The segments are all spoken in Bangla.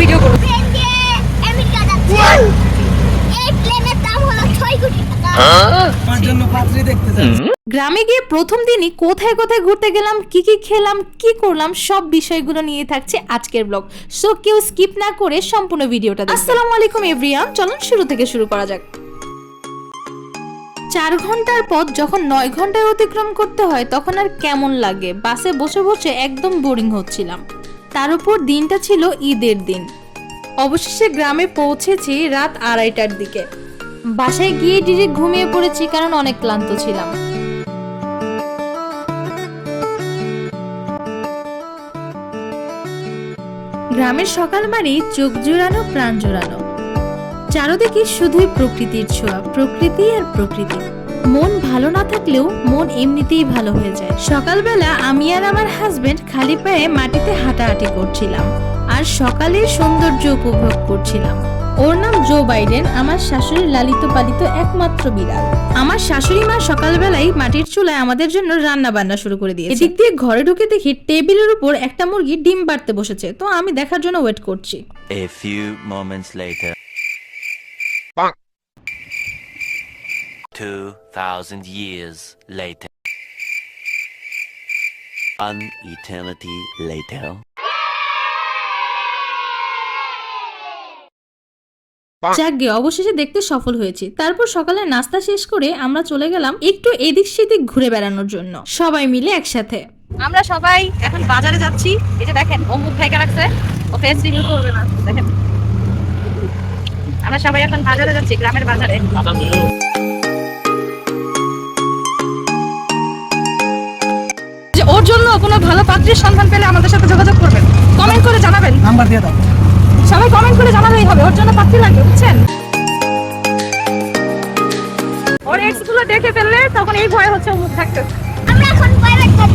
ভিডিও করব পাত্রী দেখতে চাই। গ্রামে গিয়ে প্রথম দিনই কোথায় কোথায় ঘুরতে গেলাম কি কি খেলাম কি করলাম সব বিষয়গুলো নিয়ে থাকছে আজকের ব্লগ সো কেউ স্কিপ না করে সম্পূর্ণ ভিডিওটা। আসসালামু আলাইকুম এভরিয়ান। চলুন শুরু থেকে শুরু করা যাক। চার ঘণ্টার পথ যখন নয় ঘন্টায় অতিক্রম করতে হয় তখন আর কেমন লাগে? বাসে বসে বসে একদম বোরিং হচ্ছিলাম। তার উপর দিনটা ছিল ঈদের দিন। অবশেষে গ্রামে পৌঁছেছি রাত আড়াইটার দিকে। বাসায় গিয়ে ডিরেক্ট ঘুমিয়ে পড়েছি কারণ অনেক ক্লান্ত ছিলাম। গ্রামের সকাল মানেই চোখ জুড়ানো, প্রাণ জুড়ানো। চারদিকে শুধুই প্রকৃতির ছোঁয়া, প্রকৃতি আর প্রকৃতি। মন ভালো না থাকলেও মন এমনিতেই ভালো হয়ে যায়। সকালবেলা আমি আর আমার হাজবেন্ড খালি পায়ে মাটিতে হাঁটাহাঁটি করছিলাম আর সকালের সৌন্দর্য উপভোগ করছিলাম। ওর নাম জো বাইডেন, আমার শাশুড়ির লালিত পালিত একমাত্র বিড়াল। আমার শাশুড়ি মা সকালবেলায় মাটির চুলায় আমাদের জন্য রান্না বান্না শুরু করে দিয়েছে। এদিক দিয়ে ঘরে ঢুকে দেখি টেবিলের উপর একটা মুরগি ডিম পাড়তে বসেছে, তো আমি দেখার জন্য ওয়েট করছি। A few moments later. 2000 years later. An eternity later. যাকগে অবশেষে দেখতে সফল হয়েছি। তারপর সকালে নাস্তা শেষ করে আমরা চলে গেলাম একটু এদিক সেদিক ঘুরে বেড়ানোর জন্য। সবাই মিলে একসাথে। আমরা সবাই এখন বাজারে যাচ্ছি। এই যে দেখেন ও মুখ ঢেকে রাখছে। ও ফেস রিভিউ করবে না। দেখেন। আমরা সবাই এখন বাজারে যাচ্ছি গ্রামের বাজারে। কোনো ভালো পাত্রীর সন্ধান পেলে আমাদের সাথে যোগাযোগ করবেন। কমেন্ট করে জানাবেন। নাম্বার দিয়ে দাও। সবাই কমেন্ট করে জানালেই হবে ওর জন্য পাত্রী লাগবে বুঝছেন? ওর এক্সগুলো দেখে ফেললে তখন এই ভয় হচ্ছে ও মুখ থাকতে আমরা এখন প্রাইভেট কার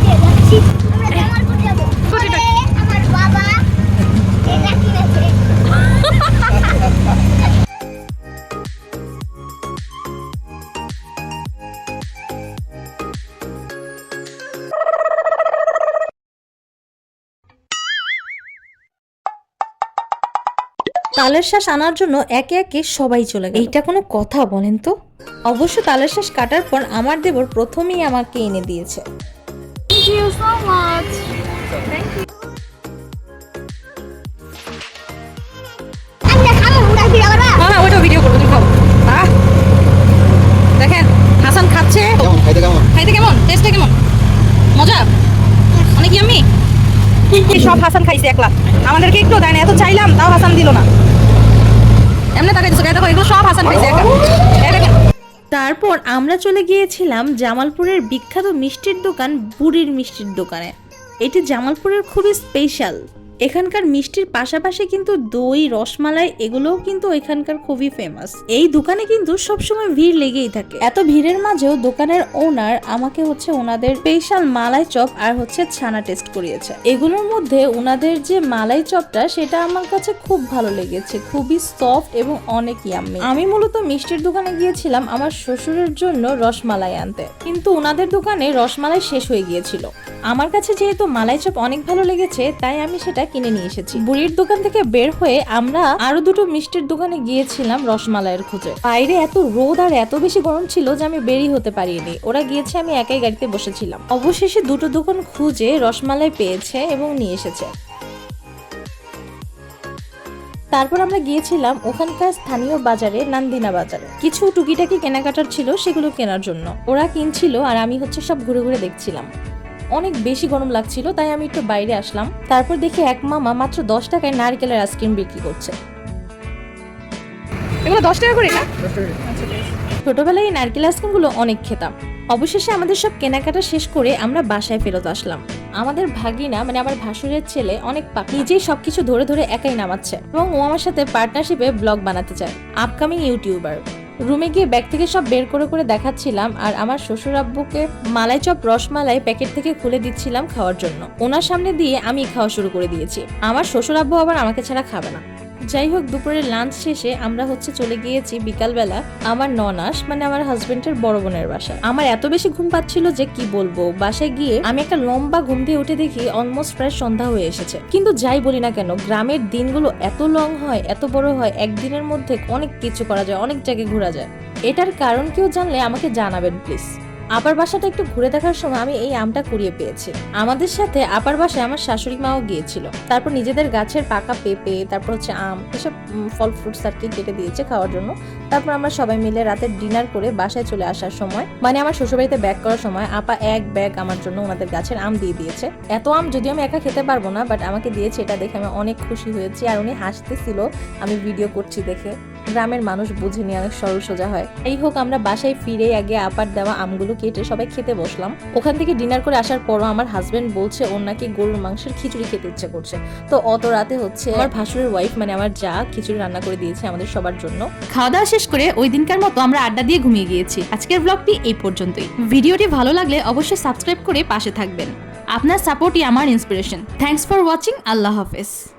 তালের শ্বাস আনার জন্য একে একে সবাই চলে গেল। এইটা কোনো কথা বলেন তো? অবশ্য তালের শ্বাস কাটার পর আমার দেবর প্রথমেই আমাকে এনে দিয়েছে। ভিডিও করব তুমি খাও। আহ! দেখেন হাসান খাচ্ছে। খাইতে কেমন? খাইতে কেমন? টেস্টটা কেমন? মজা? অনেক আমি? সব হাসান খাইছে একলা। আমাদেরকে একটু দেয় না এত চাইলাম তাও হাসান দিল না। এমনি দিছো, দেখো, এগুলো সব হাসান তারপর আমরা চলে গিয়েছিলাম জামালপুরের বিখ্যাত মিষ্টির দোকান, বুড়ির মিষ্টির দোকানে। এটি জামালপুরের খুবই স্পেশাল এখানকার মিষ্টির পাশাপাশি কিন্তু দই, রসমালাই, এগুলোও কিন্তু এখানকার খুবই ফেমাস এই দোকানে কিন্তু সবসময় ভিড় লেগেই থাকে। এত ভিড়ের মাঝেও দোকানের ওনার আমাকে হচ্ছে ওনাদের স্পেশাল মালাই চপ আর হচ্ছে ছানা টেস্ট করিয়েছে। এগুলোর মধ্যে ওনাদের যে মালাই চপটা, সেটা আমার কাছে খুব ভালো লেগেছে। খুবই সফট এবং অনেক ইয়াম্মি আমি মূলত মিষ্টির দোকানে গিয়েছিলাম আমার শ্বশুরের জন্য রসমালাই আনতে। কিন্তু ওনাদের দোকানে রসমালাই শেষ হয়ে গিয়েছিল। আমার কাছে যেহেতু মালাই চপ অনেক ভালো লেগেছে, তাই আমি সেটা কিনে নিয়ে এসেছি। বুড়ির দোকান থেকে বের হয়ে আমরা আরও দুটো মিষ্টির দোকানে গিয়েছিলাম রসমালাইয়ের খুঁজে। বাইরে এত রোদ আর এত বেশি গরম ছিল যে আমি বেরিয়ে হতে পারিনি। ওরা গিয়েছে, আমি একাই গাড়িতে বসেছিলাম। অবশেষে দুটো দোকান খুঁজে রসমালাই পেয়েছে এবং নিয়ে এসেছে। তারপর আমরা গিয়েছিলাম ওখানকার স্থানীয় বাজারে, নান্দিনা বাজারে। কিছু টুকিটাকি কেনাকাটার ছিল সেগুলো কেনার জন্য। ওরা কিনছিল আর আমি হচ্ছে সব ঘুরে ঘুরে দেখছিলাম। অনেক বেশি গরম লাগছিল, তাই আমি একটু বাইরে আসলাম। তারপর দেখি এক মামা মাত্র দশ টাকায় নারকেলের আইসক্রিম বিক্রি করছে। এগুলো দশ টাকা করে ছোটবেলায় এই নারকেল আইসক্রিমগুলো অনেক খেতাম। অবশেষে আমাদের সব কেনাকাটা শেষ করে আমরা বাসায় ফেরত আসলাম। আমাদের ভাগিনা মানে আমার ভাসুরের ছেলে, অনেক নিজেই সবকিছু ধরে ধরে একাই নামাচ্ছে এবং ও আমার সাথে পার্টনারশিপে ব্লগ বানাতে চায় আপকামিং ইউটিউবার রুমে গিয়ে ব্যাগ থেকে সব বের করে করে দেখাচ্ছিলাম আর আমার শ্বশুর আব্বুকে মালাই চপ, রসমালাই প্যাকেট থেকে খুলে দিচ্ছিলাম খাওয়ার জন্য। ওনার সামনে দিয়ে আমি খাওয়া শুরু করে দিয়েছি। আমার শ্বশুর আব্বু আবার আমাকে ছাড়া খাবে না। যাই হোক দুপুরের লাঞ্চ শেষে আমরা হচ্ছে চলে গিয়েছি বিকালবেলা আমার ননাস মানে আমার হাজবেন্ডের বড় বোনের বাসা। আমার এত বেশি ঘুম পাচ্ছিল যে কি বলব, বাসায় গিয়ে আমি একটা লম্বা ঘুম দিয়ে উঠে দেখি অলমোস্ট প্রায় সন্ধ্যা হয়ে এসেছে। কিন্তু যাই বলি না কেন, গ্রামের দিনগুলো এত লং হয়, এত বড় হয়, একদিনের মধ্যে অনেক কিছু করা যায়, অনেক জায়গায় ঘোরা যায়। এটার কারণ কেউ জানলে আমাকে জানাবেন প্লিজ আপার বাসাটা একটু ঘুরে দেখার সময় আমি এই আমটা কুড়িয়ে পেয়েছি। আমাদের সাথে আপার বাসায় আমার শাশুড়ি মাও গিয়েছিল। তারপর নিজেদের গাছের পাকা পেঁপে, তারপর হচ্ছে আম, এসব ফল ফ্রুটস আর কি কেটে দিয়েছে খাওয়ার জন্য। তারপর আমরা সবাই মিলে রাতে ডিনার করে বাসায় চলে আসার সময় মানে আমার শ্বশুরবাড়িতে ব্যাক করার সময় আপা এক ব্যাগ আমার জন্য ওনাদের গাছের আম দিয়ে দিয়েছে। এত আম যদিও আমি একা খেতে পারব না বাট আমাকে দিয়েছে এটা দেখে আমি অনেক খুশি হয়েছি আর উনি হাসতেছিল। আমি ভিডিও করছি দেখে। গ্রামের মানুষ বুঝে নিয়ে অনেক সরল সোজা হয়। এই হোক, আমরা বাসায় ফিরে আগে আপার দেওয়া আমগুলো কেটে সবাই খেতে বসলাম। ওখান থেকে ডিনার করে আসার পরও আমার হাজবেন্ড বলছে, ওর নাকি গরুর মাংসের খিচুড়ি খেতে ইচ্ছে করছে। তো অত রাতে হচ্ছে আমার ভাসুরের ওয়াইফ মানে আমার যা খিচুড়ি রান্না করে দিয়েছে আমাদের সবার জন্য। খাওয়া দাওয়া শেষ করে ওই দিনকার মতো আমরা আড্ডা দিয়ে ঘুমিয়ে গিয়েছি। আজকের ব্লগটি এই পর্যন্তই। ভিডিওটি ভালো লাগলে অবশ্যই সাবস্ক্রাইব করে পাশে থাকবেন। আপনার সাপোর্টই আমার ইন্সপিরেশন থ্যাঙ্কস ফর ওয়াচিং আল্লাহ হাফেজ।